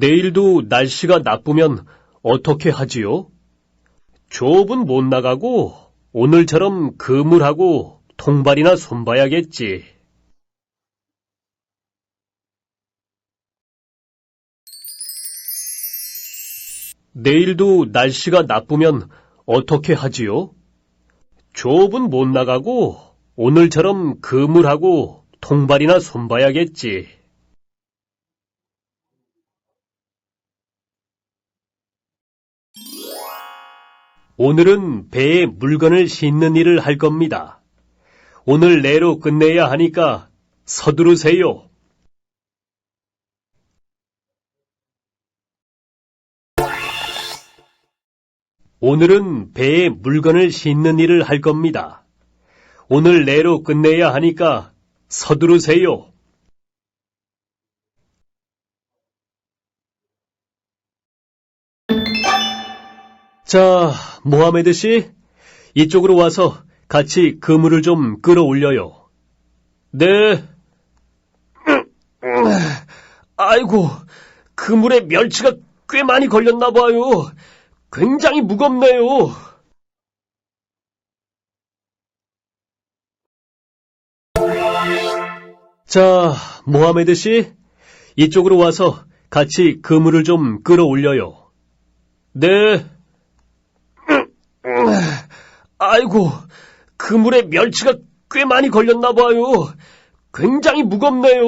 내일도 날씨가 나쁘면 어떻게 하지요? 조업은 못 나가고 오늘처럼 그물하고 통발이나 손봐야겠지. 내일도 날씨가 나쁘면 어떻게 하지요? 조업은 못 나가고 오늘처럼 그물하고 통발이나 손봐야겠지. 오늘은 배에 물건을 싣는 일을 할 겁니다. 오늘 내로 끝내야 하니까 서두르세요. 오늘은 배에 물건을 싣는 일을 할 겁니다. 오늘 내로 끝내야 하니까 서두르세요. 자, 모하메드 씨, 이쪽으로 와서 같이 그물을 좀 끌어올려요. 네. 아이고, 그물에 멸치가 꽤 많이 걸렸나 봐요. 굉장히 무겁네요. 자, 모하메드 씨, 이쪽으로 와서 같이 그물을 좀 끌어올려요. 네. 아이고, 그물에 멸치가 꽤 많이 걸렸나 봐요. 굉장히 무겁네요.